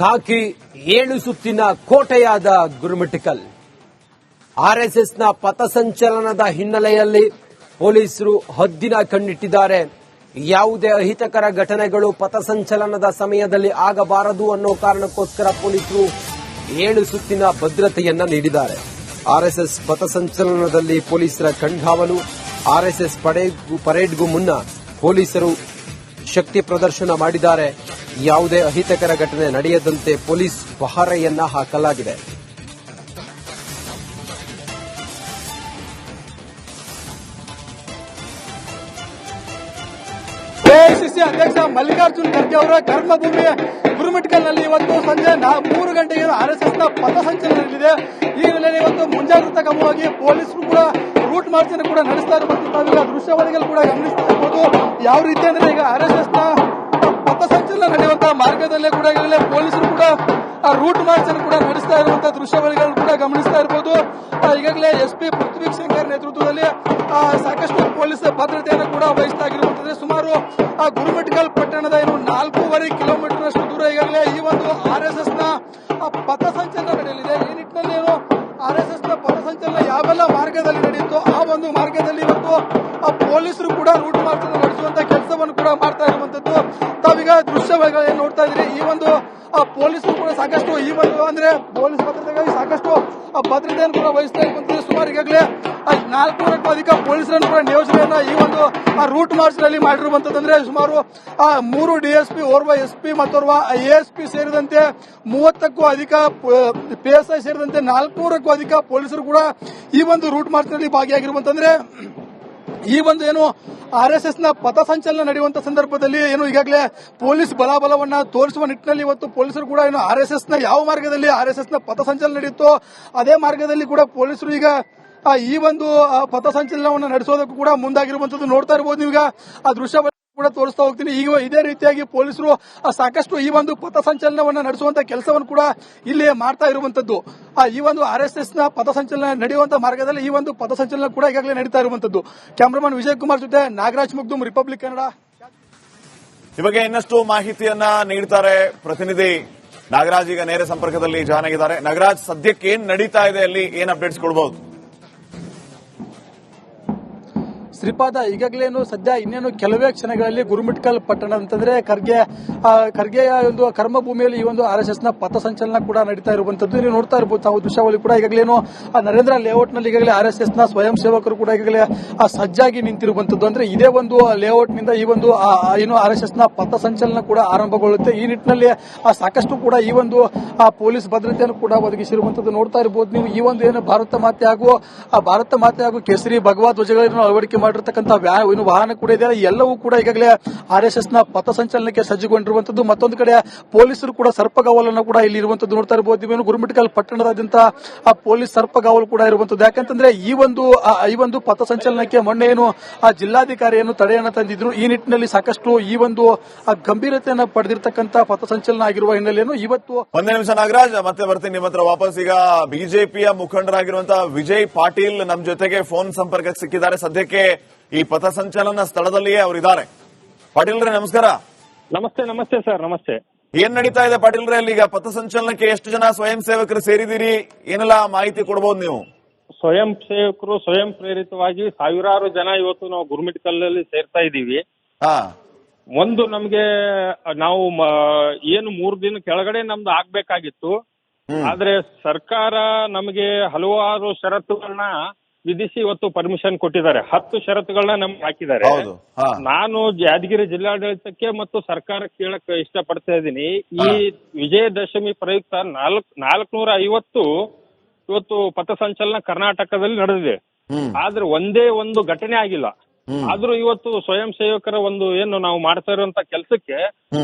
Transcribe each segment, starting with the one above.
ಖಾಕಿ ಏಳು ಸುತ್ತಿನ ಕೋಟೆಯಾದ ಗುರುಮಿಟಿಕಲ್ ಆರ್ಎಸ್ಎಸ್ನ ಪಥಸಂಚಲನದ ಹಿನ್ನೆಲೆಯಲ್ಲಿ ಪೊಲೀಸರು ಹದ್ದಿನ ಕಣ್ಣಿಟ್ಟಿದ್ದಾರೆ. ಯಾವುದೇ ಅಹಿತಕರ ಘಟನೆಗಳು ಪಥಸಂಚಲನದ ಸಮಯದಲ್ಲಿ ಆಗಬಾರದು ಅನ್ನೋ ಕಾರಣಕ್ಕೋಸ್ಕರ ಪೊಲೀಸರು ಏಳು ಸುತ್ತಿನ ಭದ್ರತೆಯನ್ನ ನೀಡಿದ್ದಾರೆ. ಆರ್ಎಸ್ಎಸ್ ಪಥಸಂಚಲನದಲ್ಲಿ ಪೊಲೀಸರ ಕಣ್ಗಾವಲು ಆರ್ಎಸ್ಎಸ್ ಪರೇಡ್ಗೂ ಮುನ್ನ ಪೊಲೀಸರು ಶಕ್ತಿ ಪ್ರದರ್ಶನ ಮಾಡಿದ್ದಾರೆ. ಯಾವುದೇ ಅಹಿತಕರ ಘಟನೆ ನಡೆಯದಂತೆ ಪೊಲೀಸ್ ಪಹರೆಯನ್ನ ಹಾಕಲಾಗಿದೆ. ಮಲ್ಲಿಕಾರ್ಜುನ್ ಖರ್ಗೆ ಅವರ ಕರ್ಮಭೂಮಿ ಗುರುಮಿಟ್ಕಲ್ನಲ್ಲಿ ಇವತ್ತು ಸಂಜೆ ಮೂರು ಗಂಟೆಗೆ ಆರ್ ಎಸ್ನ ಪಥಸಂಚಲನ ನಡೆದಿದೆ ಈ ಹಿನ್ನೆಲೆಯಲ್ಲಿ ಇವತ್ತು ಮುಂಜಾಗ್ರತಾ ಕ್ರಮವಾಗಿ ಪೊಲೀಸರು ಕೂಡ ರೂಟ್ ಮಾರ್ಚ್ ಕೂಡ ನಡೆಸ್ತಾ ಇರುವಂತಹ ತಾವೀಗ ದೃಶ್ಯಾವಳಿಗಳು ಕೂಡ ಗಮನಿಸ್ತಾ ಇರ್ಬೋದು. ಯಾವ ರೀತಿ ಅಂದ್ರೆ ಈಗ ಆರ್ ಎಸ್ನ ಪಥಸಂಚಲನ ನಡೆಯುವಂತಹ ಮಾರ್ಗದಲ್ಲೇ ಕೂಡ ಈಗಲೇ ಪೊಲೀಸರು ಕೂಡ ಆ ರೂಟ್ ಮಾರ್ಚ್ ಕೂಡ ನಡೆಸ್ತಾ ಇರುವಂತಹ ದೃಶ್ಯಾವಳಿಗಳನ್ನು ಕೂಡ ಗಮನಿಸ್ತಾ ಇರಬಹುದು ಈಗಾಗಲೇ ಎಸ್ ಪಿ ಪೃಥ್ವಿ ಶಂಕರ್ ನೇತೃತ್ವದಲ್ಲಿ ಸಾಕಷ್ಟು ಪೊಲೀಸ್ ಭದ್ರತೆಯನ್ನು ಕೂಡ ವಹಿಸಲಾಗಿರುವಂತಂದ್ರೆ ಸುಮಾರು, ಆ, ಗುರುಮಿಟ್ಕಲ್ ಪಟ್ಟಣದ ಇನ್ನು ನಾಲ್ಕೂವರೆ ಕಿಲೋಮೀಟರ್ ಅಷ್ಟು ದೂರ ಈಗಾಗಲೇ ಈ ಒಂದು ಆರ್ ಎಸ್ ಎಸ್ನ ಪಥಸಂಚಲನ ನಡೆಯಲಿದೆ. ಈ ನಿಟ್ಟಿನಲ್ಲಿ ಏನು ಆರ್ ಎಸ್ ಎಸ್ನ ಪಥಸಂಚಲನ ಯಾವೆಲ್ಲ ಮಾರ್ಗದಲ್ಲಿ ನಡೆಯಿತು ಆ ಒಂದು ಮಾರ್ಗದಲ್ಲಿ ಇವತ್ತು ಆ ಪೊಲೀಸರು ಕೂಡ ರೂಟ್ ಮಾರ್ಚ್ ನಡೆಸುವಂತ ಕೆಲಸವನ್ನು ಕೂಡ ಮಾಡ್ತಾ ಇರುವಂತದ್ದು. ತಾವೀಗ ದೃಶ್ಯವಾಗಿ ನೋಡ್ತಾ ಇದ್ರಿ ಈ ಒಂದು ಆ ಪೊಲೀಸರು ಕೂಡ ಸಾಕಷ್ಟು ಈ ಒಂದು ಅಂದ್ರೆ ಪೊಲೀಸ್ ಭದ್ರತೆಗಾಗಿ ಸಾಕಷ್ಟು ಆ ಭದ್ರತೆಯನ್ನು ಕೂಡ ವಹಿಸ್ತಾ ಇರುವಂತದ್ದು ಸುಮಾರು ಈಗಾಗಲೇ, ಆ ನಾಲ್ಕುನೂರಕ್ಕೂ ಅಧಿಕ ಪೊಲೀಸರನ್ನು ಕೂಡ ನಿಯೋಜನೆಯನ್ನ ಈ ಒಂದು ರೂಟ್ ಮಾರ್ಚ್ನಲ್ಲಿ ಮಾಡಿರುವಂತದಂದ್ರೆ ಸುಮಾರು, ಆ ಮೂರು ಡಿಎಸ್ಪಿ ಓರ್ವ ಎಸ್ ಪಿ ಮತ್ತೋರ್ವ ಎಎಸ್ಪಿ ಸೇರಿದಂತೆ ಮೂವತ್ತಕ್ಕೂ ಅಧಿಕ ಪಿಎಸ್ಐ ಸೇರಿದಂತೆ ನಾಲ್ಕೂರಕ್ಕೂ ಅಧಿಕ ಪೊಲೀಸರು ಕೂಡ ಈ ಒಂದು ರೂಟ್ ಮಾರ್ಚ್ನಲ್ಲಿ ಭಾಗಿಯಾಗಿರುವಂತಂದ್ರೆ ಈ ಒಂದು ಏನು ಆರ್ ಎಸ್ ಎಸ್ನ ಪಥಸಂಚಲನ ನಡೆಯುವಂತ ಸಂದರ್ಭದಲ್ಲಿ ಏನು ಈಗಾಗಲೇ ಪೊಲೀಸ್ ಬಲಾಬಲವನ್ನ ತೋರಿಸುವ ನಿಟ್ಟಿನಲ್ಲಿ ಇವತ್ತು ಪೊಲೀಸರು ಕೂಡ ಏನು ಆರ್ ಎಸ್ ಎಸ್ನ ಯಾವ ಮಾರ್ಗದಲ್ಲಿ ಆರ್ ಎಸ್ ಎಸ್ನ ಪಥಸಂಚಲನ ನಡೆಯುತ್ತೋ ಅದೇ ಮಾರ್ಗದಲ್ಲಿ ಕೂಡ ಪೊಲೀಸರು ಈಗ ಈ ಒಂದು ಪಥಸಂಚಲನವನ್ನು ನಡೆಸೋದಕ್ಕೂ ಕೂಡ ಮುಂದಾಗಿರುವಂತದ್ದು ನೋಡ್ತಾ ಇರಬಹುದು ನೀವೀಗ. ಆ ದೃಶ್ಯ ಕೂಡ ತೋರಿಸ್ತಾ ಹೋಗ್ತೀನಿ. ಈಗ ಇದೇ ರೀತಿಯಾಗಿ ಪೊಲೀಸರು ಸಾಕಷ್ಟು ಈ ಒಂದು ಪಥಸಂಚಲನವನ್ನು ನಡೆಸುವಂತ ಕೆಲಸವನ್ನು ಕೂಡ ಇಲ್ಲಿ ಮಾಡ್ತಾ ಇರುವಂತದ್ದು. ಈ ಒಂದು ಆರ್ ಎಸ್ ಎಸ್ನ ಪಥಸಂಚಲನ ನಡೆಯುವಂತ ಮಾರ್ಗದಲ್ಲಿ ಈ ಒಂದು ಪಥಸಂಚಲನ ಕೂಡ ಈಗಾಗಲೇ ನಡೀತಾ ಇರುವಂತದ್ದು. ಕ್ಯಾಮರಾಮನ್ ವಿಜಯ್ ಕುಮಾರ್ ಜೊತೆ ನಾಗರಾಜ್ ಮುಗ್ದುಮ್ ರಿಪಬ್ಲಿಕ್ ಕನ್ನಡ. ಬಗ್ಗೆ ಇನ್ನಷ್ಟು ಮಾಹಿತಿಯನ್ನ ನೀಡ್ತಾರೆ ಪ್ರತಿನಿಧಿ. ನಾಗರಾಜ್ ಈಗ ನೇರ ಸಂಪರ್ಕದಲ್ಲಿ ಜಾನ್ ಆಗಿದ್ದಾರೆ. ನಾಗರಾಜ್ ಸದ್ಯಕ್ಕೆ ಏನ್ ನಡೀತಾ ಇದೆ ಅಲ್ಲಿ? ಏನ್ ಅಪ್ಡೇಟ್ಸ್ ಕೊಡಬಹುದು ಶ್ರೀಪಾದ ಈಗಾಗಲೇನು ಸದ್ಯ ಇನ್ನೇನು ಕೆಲವೇ ಕ್ಷಣಗಳಲ್ಲಿ ಗುರುಮಿಟ್ಕಲ್ ಪಟ್ಟಣ ಅಂತಂದ್ರೆ ಖರ್ಗೆ ಖರ್ಗೆಯ ಒಂದು ಕರ್ಮಭೂಮಿಯಲ್ಲಿ ಈ ಒಂದು ಆರ್ ಎಸ್ ಎಸ್ನ ಪಥಸಂಚಲನ ಕೂಡ ನಡೀತಾ ಇರುವಂತದ್ದು ನೀವು ನೋಡ್ತಾ ಇರಬಹುದು ತಾವು ದೃಶ್ಯಾವಳಿ ಕೂಡ ಈಗಾಗಲೇನು ನರೇಂದ್ರ ಲೇಔಟ್ನಲ್ಲಿ ಈಗಾಗಲೇ ಆರ್ ಎಸ್ ಎಸ್ನ ಸ್ವಯಂ ಸೇವಕರು ಕೂಡ ಈಗಾಗಲೇ ಸಜ್ಜಾಗಿ ನಿಂತಿರುವಂತದ್ದು ಅಂದ್ರೆ ಇದೇ ಒಂದು ಲೇಔಟ್ನಿಂದ ಈ ಒಂದು ಏನು ಆರ್ ಎಸ್ ಎಸ್ನ ಪಥಸಂಚಲನ ಕೂಡ ಆರಂಭಗೊಳ್ಳುತ್ತೆ. ಈ ನಿಟ್ಟಿನಲ್ಲಿ ಸಾಕಷ್ಟು ಕೂಡ ಈ ಒಂದು ಪೊಲೀಸ್ ಭದ್ರತೆಯನ್ನು ಕೂಡ ಒದಗಿಸಿರುವಂತದ್ದು ನೋಡ್ತಾ ಇರಬಹುದು ನೀವು. ಈ ಒಂದು ಏನು ಭಾರತ ಮಾತೆ ಹಾಗೂ ಭಾರತ ಮಾತೆ ಹಾಗೂ ಕೇಸರಿ, ಭಗವಾ ಧ್ವಜಗಳನ್ನು ಅಳವಡಿಕೆ ಮಾಡಿರ್ತಕ್ಕಂಥ ಏನು ವಾಹನ ಕೂಡ ಇದೆ. ಎಲ್ಲವೂ ಕೂಡ ಈಗಾಗಲೇ ಆರ್ ಎಸ್ ಎಸ್ನ ಪಥಸಂಚಲನಕ್ಕೆ ಸಜ್ಜುಗೊಂಡಿರುವಂತದ್ದು ಮತ್ತೊಂದು ಕಡೆ ಪೊಲೀಸರು ಕೂಡ ಸರ್ಪಗಾವಲನ್ನು ಕೂಡ ಇಲ್ಲಿ ಇರುವಂತದ್ದು ನೋಡ್ತಾ ಇರಬಹುದು ಇವೇನು ಗುರುಮಿಟ್ಕಲ್ ಪಟ್ಟಣದಾದ್ಯಂತ, ಆ ಪೊಲೀಸ್ ಸರ್ಪಗಾವಲು ಕೂಡ ಇರುವಂತದ್ದು ಯಾಕಂತಂದ್ರೆ ಈ ಒಂದು ಈ ಒಂದು ಪಥಸಂಚಲನಕ್ಕೆ ಮೊನ್ನೆ ಏನು, ಆ ಜಿಲ್ಲಾಧಿಕಾರಿಯನ್ನು ತಡೆಯನ್ನು ತಂದಿದ್ರು. ಈ ನಿಟ್ಟಿನಲ್ಲಿ ಸಾಕಷ್ಟು ಈ ಒಂದು ಗಂಭೀರತೆಯನ್ನು ಪಡೆದಿರ್ತಕ್ಕಂಥ ಪಥಸಂಚಲನ ಆಗಿರುವ ಹಿನ್ನೆಲೆಯನ್ನು ಇವತ್ತು ಒಂದೇ ನಿಮಿಷ ನಾಗರಾಜ್, ಮತ್ತೆ ಬರ್ತೀನಿ ನಿಮ್ಮ ಹತ್ರ ವಾಪಸ್. ಈಗ ಬಿಜೆಪಿಯ ಮುಖಂಡರಾಗಿರುವಂತಹ ವಿಜಯ್ ಪಾಟೀಲ್ ನಮ್ ಜೊತೆಗೆ ಫೋನ್ ಸಂಪರ್ಕಕ್ಕೆ ಸಿಕ್ಕಿದ್ದಾರೆ. ಸದ್ಯಕ್ಕೆ ಈ ಪಥಸಂಚಲನ ಸ್ಥಳದಲ್ಲಿಯೇ ಅವರಿದ್ದಾರೆ ಪಾಟೀಲ್ರೇ ನಮಸ್ಕಾರ. ನಮಸ್ತೆ ನಮಸ್ತೆ ಸರ್ ನಮಸ್ತೆ. ಏನ್ ನಡೀತಾ ಇದೆ ಪಾಟೀಲ್ರೇ ಅಲ್ಲಿ ಈಗ ಪಥಸಂಚಲನಕ್ಕೆ ಎಷ್ಟು ಜನ ಸ್ವಯಂ ಸೇವಕರು ಸೇರಿದಿರಿ ಏನೆಲ್ಲ ಮಾಹಿತಿ ಕೊಡಬಹುದು ನೀವು? ಸ್ವಯಂ ಸೇವಕರು ಸ್ವಯಂ ಪ್ರೇರಿತವಾಗಿ ಸಾವಿರಾರು ಜನ ಇವತ್ತು ನಾವು ಗುರುಮಿಟ್ಕಲ್ಲಲ್ಲಿ ಸೇರ್ತಾ ಇದ್ದೀವಿ. ಹಾ. ಒಂದು ನಮ್ಗೆ ನಾವು ಏನು ಮೂರ್ ದಿನ ಕೆಳಗಡೆ ನಮ್ದು ಆಗ್ಬೇಕಾಗಿತ್ತು. ಆದ್ರೆ ಸರ್ಕಾರ ನಮಗೆ ಹಲವಾರು ಷರತ್ತುಗಳನ್ನ ವಿಧಿಸಿ ಇವತ್ತು ಪರ್ಮಿಷನ್ ಕೊಟ್ಟಿದ್ದಾರೆ. ಹತ್ತು ಷರತ್ತುಗಳನ್ನ ನಮ್ಗೆ ಹಾಕಿದ್ದಾರೆ. ಹೌದು. ಹಾ. ನಾನು ಯಾದಗಿರಿ ಜಿಲ್ಲಾಡಳಿತಕ್ಕೆ ಮತ್ತು ಸರ್ಕಾರಕ್ಕೆ ಕೇಳಕ್ ಇಷ್ಟಪಡ್ತಾ ಇದ್ದೀನಿ. ಈ ವಿಜಯದಶಮಿ ಪ್ರಯುಕ್ತ ನಾಲ್ಕ್ ನಾಲ್ಕನೂರ ಐವತ್ತು ಇವತ್ತು ಪಥಸಂಚಲನ ಕರ್ನಾಟಕದಲ್ಲಿ ನಡೆದಿದೆ. ಹ್ಮ್. ಆದ್ರೆ ಒಂದೇ ಒಂದು ಘಟನೆ ಆಗಿಲ್ಲ. ಆದ್ರೂ ಇವತ್ತು ಸ್ವಯಂ ಸೇವಕರ ಒಂದು ಏನು ನಾವು ಮಾಡ್ತಾ ಇರುವಂತ ಕೆಲಸಕ್ಕೆ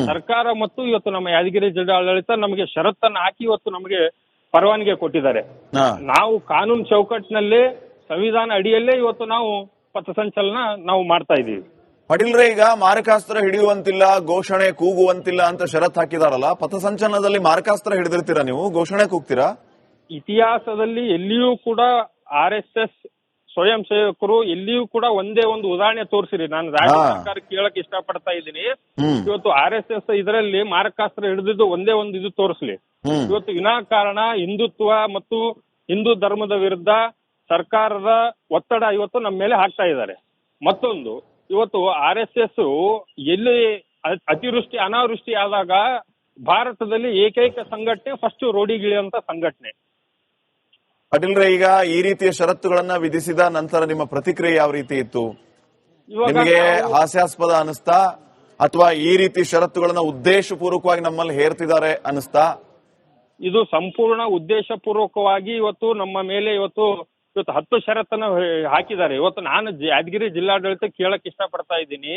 ಸರ್ಕಾರ ಮತ್ತು ಇವತ್ತು ನಮ್ಮ ಯಾದಗಿರಿ ಜಿಲ್ಲಾಡಳಿತ ನಮಗೆ ಷರತ್ತನ್ನ ಹಾಕಿ ಇವತ್ತು ನಮಗೆ ಪರವಾನಗಿ ಕೊಟ್ಟಿದ್ದಾರೆ. ಹಾ. ನಾವು ಕಾನೂನು ಚೌಕಟ್ಟಿನಲ್ಲೇ ಸಂವಿಧಾನ ಅಡಿಯಲ್ಲೇ ಇವತ್ತು ನಾವು ಪಥಸಂಚಲನ ನಾವು ಮಾಡ್ತಾ ಇದ್ದೀವಿ. ಪಾಟೀಲ್ರೇ ಈಗ ಮಾರಕಾಸ್ತ್ರ ಹಿಡಿಯುವಂತಿಲ್ಲ ಘೋಷಣೆ ಕೂಗುವಂತಿಲ್ಲ ಅಂತ ಷರತ್ ಹಾಕಿದಾರಲ್ಲ ಪಥಸಂಚಲನದಲ್ಲಿ ಮಾರಕಾಸ್ತ್ರ ಹಿಡಿದಿರ್ತೀರಾ ನೀವು? ಘೋಷಣೆ ಕೂಗ್ತೀರಾ? ಇತಿಹಾಸದಲ್ಲಿ ಎಲ್ಲಿಯೂ ಕೂಡ ಆರ್ ಎಸ್ ಎಸ್ ಸ್ವಯಂ ಸೇವಕರು ಎಲ್ಲಿಯೂ ಕೂಡ ಒಂದೇ ಒಂದು ಉದಾಹರಣೆ ತೋರಿಸಿರಿ. ನಾನು ರಾಜ್ಯ. ಸರ್ಕಾರ ಕೇಳಕ್ ಇಷ್ಟಪಡ್ತಾ ಇದ್ದೀನಿ. ಇವತ್ತು ಆರ್ ಎಸ್ ಎಸ್ ಇದರಲ್ಲಿ ಮಾರಕಾಸ್ತ್ರ ಹಿಡಿದಿದ್ದು ಒಂದೇ ಒಂದು ಇದು ತೋರಿಸ್ಲಿ. ಇವತ್ತು ವಿನಾಕಾರಣ ಹಿಂದುತ್ವ ಮತ್ತು ಹಿಂದೂ ಧರ್ಮದ ವಿರುದ್ಧ ಸರ್ಕಾರದ ಒತ್ತಡ ಇವತ್ತು ನಮ್ಮ ಮೇಲೆ ಹಾಕ್ತಾ ಇದ್ದಾರೆ. ಮತ್ತೊಂದು ಇವತ್ತು ಆರ್ ಎಸ್ ಎಸ್ ಎಲ್ಲಿ ಅತಿವೃಷ್ಟಿ ಅನಾವೃಷ್ಟಿ ಆದಾಗ ಭಾರತದಲ್ಲಿ ಏಕೈಕ ಸಂಘಟನೆ ಫಸ್ಟ್ ರೋಡಿಗಿಳಿಯುವಂತ ಸಂಘಟನೆ. ಪಾಟೀಲ್ರೆ ಈಗ ಈ ರೀತಿಯ ಷರತ್ತುಗಳನ್ನ ವಿಧಿಸಿದ ನಂತರ ನಿಮ್ಮ ಪ್ರತಿಕ್ರಿಯೆ ಯಾವ ರೀತಿ ಇತ್ತು? ನಿಮಗೆ ಹಾಸ್ಯಾಸ್ಪದ ಅನಿಸ್ತಾ ಅಥವಾ ಈ ರೀತಿ ಷರತ್ತುಗಳನ್ನ ಉದ್ದೇಶಪೂರ್ವಕವಾಗಿ ನಮ್ಮಲ್ಲಿ ಹೇರ್ತಿದ್ದಾರೆ ಅನಿಸ್ತಾ ಇದು ಸಂಪೂರ್ಣ ಉದ್ದೇಶಪೂರ್ವಕವಾಗಿ ಇವತ್ತು ನಮ್ಮ ಮೇಲೆ ಇವತ್ತು ಇವತ್ತು ಹತ್ತು ಷರತ್ತನ್ನ ಹಾಕಿದ್ದಾರೆ. ಇವತ್ತು ನಾನು ಯಾದಗಿರಿ ಜಿಲ್ಲಾಡಳಿತ ಕೇಳಕ್ ಇಷ್ಟಪಡ್ತಾ ಇದ್ದೀನಿ.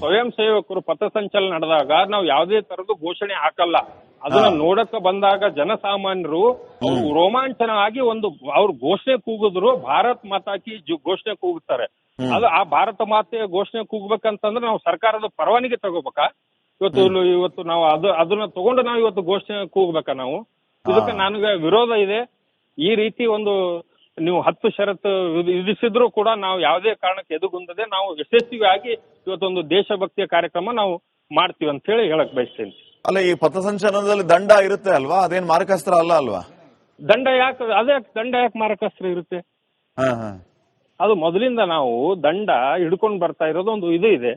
ಸ್ವಯಂ ಸೇವಕರು ಪಥಸಂಚಲನ ನಡೆದಾಗ ನಾವು ಯಾವುದೇ ತರದ್ದು ಘೋಷಣೆ ಹಾಕಲ್ಲ. ಅದನ್ನ ನೋಡಕ್ಕೆ ಬಂದಾಗ ಜನಸಾಮಾನ್ಯರು ರೋಮಾಂಚನವಾಗಿ ಒಂದು ಅವ್ರು ಘೋಷಣೆ ಕೂಗಿದ್ರು ಭಾರತ್ ಮಾತಾಕಿ ಘೋಷಣೆ ಕೂಗುತ್ತಾರೆ ಅದು ಆ ಭಾರತ ಮಾತೆ ಘೋಷಣೆ ಕೂಗ್ಬೇಕಂತಂದ್ರೆ ನಾವು ಸರ್ಕಾರದ ಪರವಾನಗಿ ತಗೋಬೇಕಾ? ಇವತ್ತು ಇವತ್ತು ನಾವು ಅದು ಅದನ್ನ ತಗೊಂಡು ನಾವು ಇವತ್ತು ಘೋಷಣೆ ಕೂಗ್ಬೇಕಾ ನಾವು? ಇದಕ್ಕೆ ನನಗೆ ವಿರೋಧ ಇದೆ. ಈ ರೀತಿ ಒಂದು ನೀವು ಹತ್ತು ಷರತ್ತು ವಿಧಿ- ವಿಧಿಸಿದ್ರು ಕೂಡ ನಾವು ಯಾವುದೇ ಕಾರಣಕ್ಕೆ ಎದುಗುಂದದೆ ನಾವು ಯಶಸ್ವಿಯಾಗಿ ಇವತ್ತೊಂದು ದೇಶಭಕ್ತಿಯ ಕಾರ್ಯಕ್ರಮ ನಾವು ಮಾಡ್ತೀವಿ ಅಂತ ಹೇಳಿ ಹೇಳಕ್ ಬಯಸ್ತೇನೆ. ಅಲ್ಲ ಈ ಪಥಸಂಚಲನದಲ್ಲಿ ದಂಡ ಇರುತ್ತೆ ಅಲ್ವಾ? ಅದೇನ್ ಮಾರಕಾಸ್ತ್ರ ಅಲ್ಲ ಅಲ್ವಾ? ದಂಡ ಯಾಕೆ ಅದೇ ದಂಡ ಯಾಕೆ ಮಾರಕಾಸ್ತ್ರ ಇರುತ್ತೆ? ಅದು ಮೊದಲಿಂದ ನಾವು ದಂಡ ಹಿಡ್ಕೊಂಡು ಬರ್ತಾ ಇರೋದು ಒಂದು ಇದು ಇದೆ.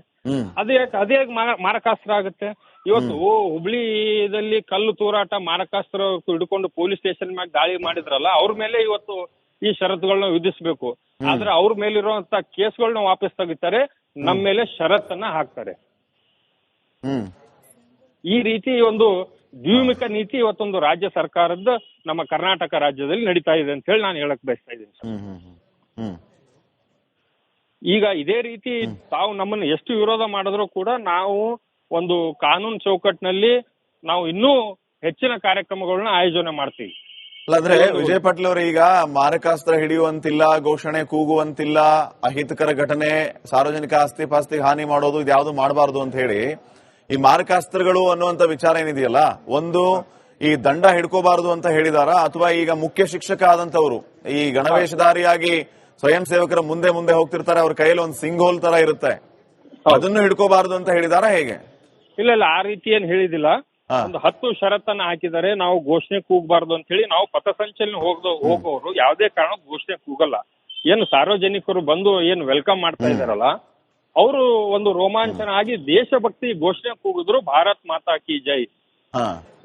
ಅದೇ ಯಾಕೆ ಅದೇ ಯಾಕೆ ಮಾರಕಾಸ್ತ್ರ ಆಗುತ್ತೆ? ಇವತ್ತು ಹುಬ್ಳಿದಲ್ಲಿ ಕಲ್ಲು ತೂರಾಟ ಮಾರಕಾಸ್ತ್ರ ಹಿಡ್ಕೊಂಡು ಪೊಲೀಸ್ ಸ್ಟೇಷನ್ ಮ್ಯಾಗ ದಾಳಿ ಮಾಡಿದ್ರಲ್ಲ ಅವ್ರ ಮೇಲೆ ಇವತ್ತು ಈ ಷರತ್ತುಗಳನ್ನ ವಿಧಿಸಬೇಕು. ಆದ್ರೆ ಅವ್ರ ಮೇಲಿರುವಂತ ಕೇಸ್ಗಳನ್ನ ವಾಪಸ್ ತೆಗಿತಾರೆ ನಮ್ಮ ಮೇಲೆ ಷರತ್ತನ್ನ ಹಾಕ್ತಾರೆ. ಈ ರೀತಿ ಒಂದು ದ್ವಿಮುಖ ನೀತಿ ಇವತ್ತೊಂದು ರಾಜ್ಯ ಸರ್ಕಾರದ ನಮ್ಮ ಕರ್ನಾಟಕ ರಾಜ್ಯದಲ್ಲಿ ನಡೀತಾ ಇದೆ ಅಂತ ಹೇಳಿ ನಾನು ಹೇಳಕ್ ಬಯಸ್ತಾ ಇದ್ದೀನಿ ಈಗ ಇದೇ ರೀತಿ ತಾವು ನಮ್ಮನ್ನು ಎಷ್ಟು ವಿರೋಧ ಮಾಡಿದ್ರು ಕೂಡ ನಾವು ಒಂದು ಕಾನೂನು ಚೌಕಟ್ಟಿನಲ್ಲಿ ನಾವು ಇನ್ನೂ ಹೆಚ್ಚಿನ ಕಾರ್ಯಕ್ರಮಗಳನ್ನ ಆಯೋಜನೆ ಮಾಡ್ತೀವಿ. ಅಲ್ಲ ಅಂದ್ರೆ ವಿಜಯ್ ಪಾಟೀಲ್ ಅವರು ಈಗ ಮಾರಕಾಸ್ತ್ರ ಹಿಡಿಯುವಂತಿಲ್ಲ ಘೋಷಣೆ ಕೂಗುವಂತಿಲ್ಲ ಅಹಿತಕರ ಘಟನೆ ಸಾರ್ವಜನಿಕ ಆಸ್ತಿ ಪಾಸ್ತಿಗೆ ಹಾನಿ ಮಾಡೋದು ಇದ್ಯಾವುದು ಮಾಡಬಾರದು ಅಂತ ಹೇಳಿ ಈ ಮಾರಕಾಸ್ತ್ರಗಳು ಅನ್ನುವಂತ ವಿಚಾರ ಏನಿದೆಯಲ್ಲ ಒಂದು ಈ ದಂಡ ಹಿಡ್ಕೋಬಾರದು ಅಂತ ಹೇಳಿದಾರ ಅಥವಾ ಈಗ ಮುಖ್ಯ ಶಿಕ್ಷಕ ಆದಂತವರು ಈ ಗಣವೇಶಧಾರಿಯಾಗಿ ಸ್ವಯಂ ಸೇವಕರ ಮುಂದೆ ಮುಂದೆ ಹೋಗ್ತಿರ್ತಾರೆ ಅವ್ರ ಕೈಯಲ್ಲಿ ಒಂದು ಸಿಂಗೋಲ್ ತರ ಇರುತ್ತೆ ಅದನ್ನು ಹಿಡ್ಕೋಬಾರದು ಅಂತ ಹೇಳಿದಾರ ಹೇಗೆ? ಇಲ್ಲ ಇಲ್ಲ ಆ ರೀತಿ ಏನ್ ಹೇಳಿದಿಲ್ಲ. ಒಂದು ಹತ್ತು ಷರತ್ತನ್ನ ಹಾಕಿದರೆ ನಾವು ಘೋಷಣೆ ಕೂಗಬಾರ್ದು ಅಂತ ಹೇಳಿ ನಾವು ಪಥಸಂಚಲನ ಹೋಗೋ ಹೋಗೋರು ಯಾವುದೇ ಕಾರಣಕ್ಕೂ ಘೋಷಣೆ ಕೂಗಲ್ಲ. ಏನು ಸಾರ್ವಜನಿಕರು ಬಂದು ಏನು ವೆಲ್ಕಮ್ ಮಾಡ್ತಾ ಇದಾರಲ್ಲ ಅವರು ಒಂದು ರೋಮಾಂಚನ ಆಗಿ ದೇಶಭಕ್ತಿ ಘೋಷಣೆ ಕೂಗಿದ್ರು ಭಾರತ್ ಮಾತಾ ಕಿ ಜೈ.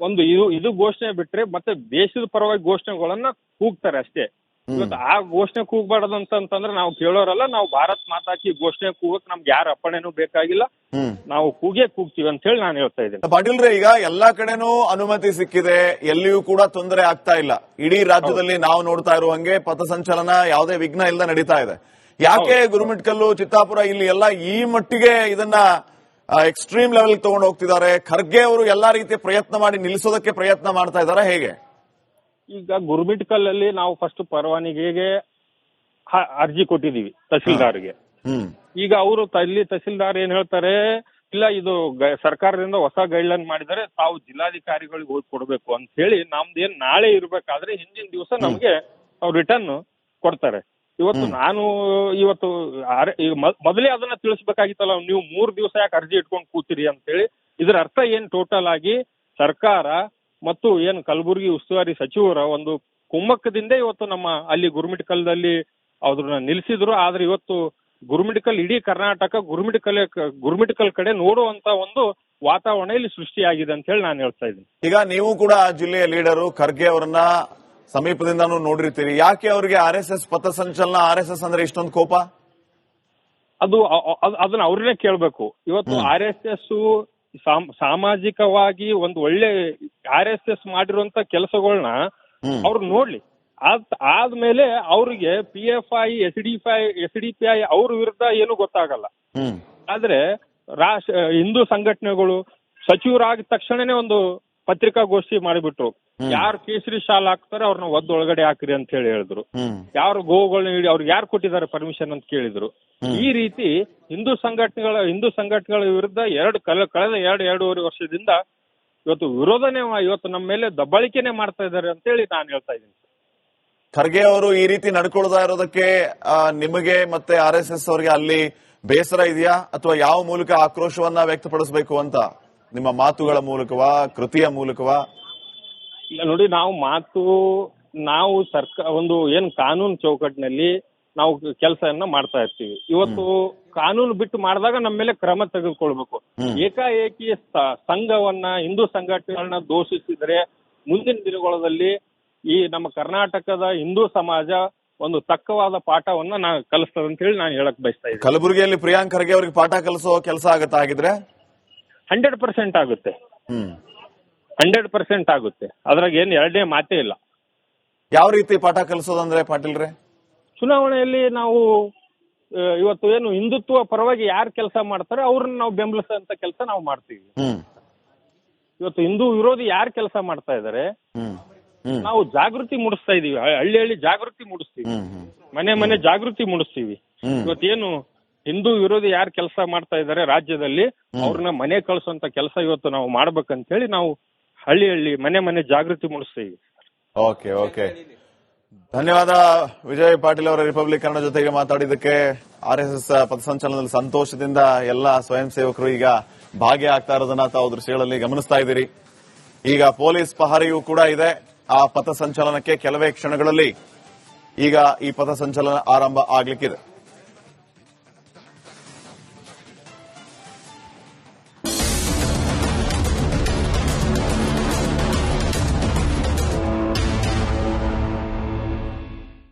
ಒಂದು ಇದು ಇದು ಘೋಷಣೆ ಬಿಟ್ರೆ ಮತ್ತೆ ದೇಶದ ಪರವಾಗಿ ಘೋಷಣೆಗಳನ್ನ ಕೂಗ್ತಾರೆ ಅಷ್ಟೇ. ಇವತ್ತು ಆ ಘೋಷಣೆ ಕೂಗ್ಬಾರ್ದು ಅಂತಂದ್ರೆ ನಾವು ಕೇಳೋರಲ್ಲ ನಾವು ಭಾರತ್ ಮಾತಾಕಿ ಘೋಷಣೆ ಕೂಗಕ್ ನಮ್ಗೆ ಯಾರ ಅಪ್ಪಣೆನೂ ಬೇಕಾಗಿಲ್ಲ. ನಾವು ಕೂಗೇ ಕೂಗ್ತೀವಿ ಅಂತ ಹೇಳಿ ನಾನು ಹೇಳ್ತಾ ಇದ್ದೀನಿ. ಪಾಟೀಲ್ರೆ ಈಗ ಎಲ್ಲಾ ಕಡೆನೂ ಅನುಮತಿ ಸಿಕ್ಕಿದೆ ಎಲ್ಲಿಯೂ ಕೂಡ ತೊಂದರೆ ಆಗ್ತಾ ಇಲ್ಲ. ಇಡೀ ರಾಜ್ಯದಲ್ಲಿ ನಾವು ನೋಡ್ತಾ ಇರುವಂಗೆ ಪಥಸಂಚಲನ ಯಾವುದೇ ವಿಘ್ನ ಇಲ್ಲದೆ ನಡೀತಾ ಇದೆ. ಯಾಕೆ ಗುರುಮಿಟ್ಕಲ್ಲು ಚಿತ್ತಾಪುರ ಇಲ್ಲಿ ಎಲ್ಲ ಈ ಮಟ್ಟಿಗೆ ಇದನ್ನ ಎಕ್ಸ್ಟ್ರೀಮ್ ಲೆವೆಲ್ ತಗೊಂಡು ಹೋಗ್ತಿದ್ದಾರೆ? ಖರ್ಗೆ ಅವರು ಎಲ್ಲಾ ರೀತಿಯ ಪ್ರಯತ್ನ ಮಾಡಿ ನಿಲ್ಲಿಸೋದಕ್ಕೆ ಪ್ರಯತ್ನ ಮಾಡ್ತಾ ಇದ್ದಾರೆ ಹೇಗೆ? ಈಗ ಗುರ್ಮಿಟ್ ಕಲ್ಲಲ್ಲಿ ನಾವು ಫಸ್ಟ್ ಪರವಾನಿಗೆಗೆ ಅರ್ಜಿ ಕೊಟ್ಟಿದೀವಿ ತಹಸೀಲ್ದಾರ್ಗೆ. ಈಗ ಅವರು ಇಲ್ಲಿ ತಹಸೀಲ್ದಾರ್ ಏನ್ ಹೇಳ್ತಾರೆ ಇಲ್ಲ ಇದು ಸರ್ಕಾರದಿಂದ ಹೊಸ ಗೈಡ್ಲೈನ್ ಮಾಡಿದರೆ ತಾವು ಜಿಲ್ಲಾಧಿಕಾರಿಗಳಿಗೆ ಹೋಗಿ ಕೊಡಬೇಕು ಅಂತ ಹೇಳಿ ನಮ್ದು ಏನ್ ನಾಳೆ ಇರ್ಬೇಕಾದ್ರೆ ಹಿಂದಿನ ದಿವಸ ನಮ್ಗೆ ಅವ್ರು ರಿಟರ್ನ್ ಕೊಡ್ತಾರೆ. ಇವತ್ತು ನಾನು ಇವತ್ತು ಈಗ ಮೊದಲೇ ಅದನ್ನ ತಿಳಿಸ್ಬೇಕಾಗಿತ್ತಲ್ಲ ನೀವು ಮೂರ್ ದಿವಸ ಯಾಕೆ ಅರ್ಜಿ ಇಟ್ಕೊಂಡು ಕೂತಿರಿ ಅಂತ ಹೇಳಿ. ಇದ್ರ ಅರ್ಥ ಏನ್ ಟೋಟಲ್ ಆಗಿ ಸರ್ಕಾರ ಮತ್ತು ಏನು ಕಲಬುರಗಿ ಉಸ್ತುವಾರಿ ಸಚಿವರ ಒಂದು ಕುಮ್ಮಕ್ಕದಿಂದ ಇವತ್ತು ನಮ್ಮ ಅಲ್ಲಿ ಗುರುಮಿಟ್ಕಲ್ದಲ್ಲಿ ಅವ್ರನ್ನ ನಿಲ್ಲಿಸಿದ್ರು ಆದ್ರೆ ಇವತ್ತು ಗುರುಮಿಟ್ಕಲ್ ಇಡೀ ಕರ್ನಾಟಕ ಗುರುಮಿಟ್ಕಲ್ ಗುರುಮಿಟ್ಕಲ್ ಕಡೆ ನೋಡುವಂತ ಒಂದು ವಾತಾವರಣ ಇಲ್ಲಿ ಸೃಷ್ಟಿಯಾಗಿದೆ ಅಂತ ಹೇಳಿ ನಾನು ಹೇಳ್ತಾ ಇದ್ದೀನಿ. ಈಗ ನೀವು ಕೂಡ ಆ ಜಿಲ್ಲೆಯ ಲೀಡರು ಖರ್ಗೆ ಅವರನ್ನ ಸಮೀಪದಿಂದ ನೋಡಿರ್ತೀರಿ. ಯಾಕೆ ಅವರಿಗೆ ಆರ್ ಎಸ್ ಎಸ್ ಪಥಸಂಚಲನ ಆರ್ ಎಸ್ ಎಸ್ ಅಂದ್ರೆ ಇಷ್ಟೊಂದು ಕೋಪ? ಅದ್- ಅದನ್ನ ಅವ್ರನ್ನೇ ಕೇಳ್ಬೇಕು. ಇವತ್ತು ಆರ್ ಎಸ್ ಎಸ್ ಸಾಮಾಜಿಕವಾಗಿ ಒಂದು ಒಳ್ಳೆ ಆರ್ ಎಸ್ ಎಸ್ ಮಾಡಿರುವಂತ ಕೆಲಸಗಳನ್ನ. ಅವ್ರು ನೋಡ್ಲಿ. ಅದ್ ಆದ್ಮೇಲೆ ಅವ್ರಿಗೆ P F I S D I S D P I ಅವ್ರ ವಿರುದ್ಧ ಏನು ಗೊತ್ತಾಗಲ್ಲ. ಆದ್ರೆ ರಾಷ್ಟ್ರ ಹಿಂದೂ ಸಂಘಟನೆಗಳು ಸಚಿವರಾದ ತಕ್ಷಣನೇ ಒಂದು ಪತ್ರಿಕಾಗೋಷ್ಠಿ ಮಾಡಿಬಿಟ್ರು. ಯಾರು ಕೇಸರಿ ಶಾಲ್ ಹಾಕ್ತಾರೆ ಅವ್ರನ್ನ ಒದ್ದು ಒಳಗಡೆ ಹಾಕ್ರಿ ಅಂತ ಹೇಳಿ ಹೇಳಿದ್ರು. ಯಾರು ಗೋವುಗಳನ್ನ ಹಿಡಿ ಅವ್ರಿಗೆ ಯಾರು ಕೊಟ್ಟಿದ್ದಾರೆ ಪರ್ಮಿಷನ್ ಅಂತ ಕೇಳಿದ್ರು. ಈ ರೀತಿ ಹಿಂದೂ ಸಂಘಟನೆಗಳ ಹಿಂದೂ ಸಂಘಟನೆಗಳ ವಿರುದ್ಧ ಎರಡು ಕಳೆದ ಎರಡು ಎರಡೂವರೆ ವರ್ಷದಿಂದ ಇವತ್ತು ವಿರೋಧನೆ ಇವತ್ತು ನಮ್ಮ ಮೇಲೆ ದಬ್ಬಾಳಿಕೆನೆ ಮಾಡ್ತಾ ಇದ್ದಾರೆ ಅಂತ ಹೇಳಿ ನಾನು ಹೇಳ್ತಾ ಇದ್ದೀನಿ. ಖರ್ಗೆ ಅವರು ಈ ರೀತಿ ನಡ್ಕೊಳ್ತಾ ಇರೋದಕ್ಕೆ ನಿಮಗೆ ಮತ್ತೆ ಆರ್ ಎಸ್ ಎಸ್ ಅವರಿಗೆ ಅಲ್ಲಿ ಬೇಸರ ಇದೆಯಾ? ಅಥವಾ ಯಾವ ಮೂಲಕ ಆಕ್ರೋಶವನ್ನ ವ್ಯಕ್ತಪಡಿಸಬೇಕು ಅಂತ? ನಿಮ್ಮ ಮಾತುಗಳ ಮೂಲಕವಾ ಕೃತಿಯ ಮೂಲಕವಾ? ಇಲ್ಲ ನೋಡಿ ನಾವು ಮಾತು ನಾವು ಸರ್ಕಾರ ಒಂದು ಏನು ಕಾನೂನು ಚೌಕಟ್ಟಿನಲ್ಲಿ ನಾವು ಕೆಲಸವನ್ನ ಮಾಡ್ತಾ ಇರ್ತೀವಿ. ಇವತ್ತು ಕಾನೂನು ಬಿಟ್ಟು ಮಾಡಿದಾಗ ನಮ್ಮ ಮೇಲೆ ಕ್ರಮ ತೆಗೆದುಕೊಳ್ಬೇಕು. ಏಕಾಏಕಿ ಸಂಘವನ್ನ ಹಿಂದೂ ಸಂಘಟನೆಗಳನ್ನ ದೋಷಿಸಿದ್ರೆ ಮುಂದಿನ ದಿನಗಳಲ್ಲಿ ಈ ನಮ್ಮ ಕರ್ನಾಟಕದ ಹಿಂದೂ ಸಮಾಜ ಒಂದು ತಕ್ಕವಾದ ಪಾಠವನ್ನ ನಾವು ಕಲಿಸ್ತದೆ ಅಂತ ಹೇಳಿ ನಾನು ಹೇಳಕ್ ಬಯಸ್ತಾ ಇದ್ದೀನಿ. ಕಲಬುರಗಿಯಲ್ಲಿ ಪ್ರಿಯಾಂಕ್ ಅವ್ರಿಗೆ ಅವರಿಗೆ ಪಾಠ ಕಲಿಸೋ ಕೆಲಸ ಆಗತ್ತಾ ಆಗಿದ್ರೆ ಹಂಡ್ರೆಡ್ ಪರ್ಸೆಂಟ್ ಆಗುತ್ತೆ. ಹ್ಮ್. ಹಂಡ್ರೆಡ್ ಪರ್ಸೆಂಟ್ ಆಗುತ್ತೆ. ಅದ್ರಾಗ ಏನ್ ಎರಡನೇ ಮಾತೇ ಇಲ್ಲ. ಯಾವ ರೀತಿ ಪಾಠ ಕಲಿಸೋದಂದ್ರೆ ಪಾಟೀಲ್ರೆ? ಚುನಾವಣೆಯಲ್ಲಿ ನಾವು ಆ, ಇವತ್ತು ಏನು ಹಿಂದುತ್ವ ಪರವಾಗಿ ಯಾರು ಕೆಲಸ ಮಾಡ್ತಾರೆ ಅವ್ರನ್ನ ನಾವು ಬೆಂಬಲಿಸುವಂತ ಕೆಲಸ ನಾವು ಮಾಡ್ತೀವಿ. ಹ್ಮ್. ಇವತ್ತು ಹಿಂದೂ ವಿರೋಧಿ ಯಾರು ಕೆಲಸ ಮಾಡ್ತಾ ಇದ್ದಾರೆ ಹ್ಮ್. ಹ್ಮ್. ನಾವು ಜಾಗೃತಿ ಮೂಡಿಸ್ತಾ ಇದೀವಿ. ಹ- ಹಳ್ಳಿ ಹಳ್ಳಿ ಜಾಗೃತಿ ಮೂಡಿಸ್ತೀವಿ. ಹ್ಮ್ ಹ್ಮ್. ಮನೆ ಮನೆ ಜಾಗೃತಿ ಮೂಡಿಸ್ತೀವಿ. ಹ್ಮ್. ಇವತ್ತೇನು ಹಿಂದೂ ವಿರೋಧಿ ಯಾರು ಕೆಲಸ ಮಾಡ್ತಾ ಇದ್ದಾರೆ ರಾಜ್ಯದಲ್ಲಿ ಅವ್ರನ್ನ ಮನೆ ಕಳಿಸುವಂತ ಕೆಲಸ ಇವತ್ತು ನಾವು ಮಾಡ್ಬೇಕಂತ ಹೇಳಿ ನಾವು ಹಳ್ಳಿ ಹಳ್ಳಿ, ಮನೆ ಮನೆ ಜಾಗೃತಿ ಮೂಡಿಸ್ತೀವಿ ಓಕೆ ಓಕೆ. ಧನ್ಯವಾದ, ವಿಜಯ್ ಪಾಟೀಲ್ ಅವರ ರಿಪಬ್ಲಿಕ್ ಕನ್ನಡ ಜೊತೆಗೆ ಮಾತಾಡಿದಕ್ಕೆ ಆರ್ ಎಸ್ ಎಸ್ ಪಥಸಂಚಲನದಲ್ಲಿ ಸಂತೋಷದಿಂದ ಎಲ್ಲ ಸ್ವಯಂ ಸೇವಕರು ಈಗ ಭಾಗಿಯಾಗ್ತಾ ಇರೋದನ್ನ ತಾವು ದೃಶ್ಯಗಳಲ್ಲಿ ಗಮನಿಸ್ತಾ ಇದ್ದೀರಿ. ಈಗ ಪೊಲೀಸ್ ಪಹರೆಯೂ ಕೂಡ ಇದೆ. ಆ ಪಥಸಂಚಲನಕ್ಕೆ ಕೆಲವೇ ಕ್ಷಣಗಳಲ್ಲಿ ಈಗ ಈ ಪಥಸಂಚಲನ ಆರಂಭ ಆಗ್ಲಿಕ್ಕಿದೆ.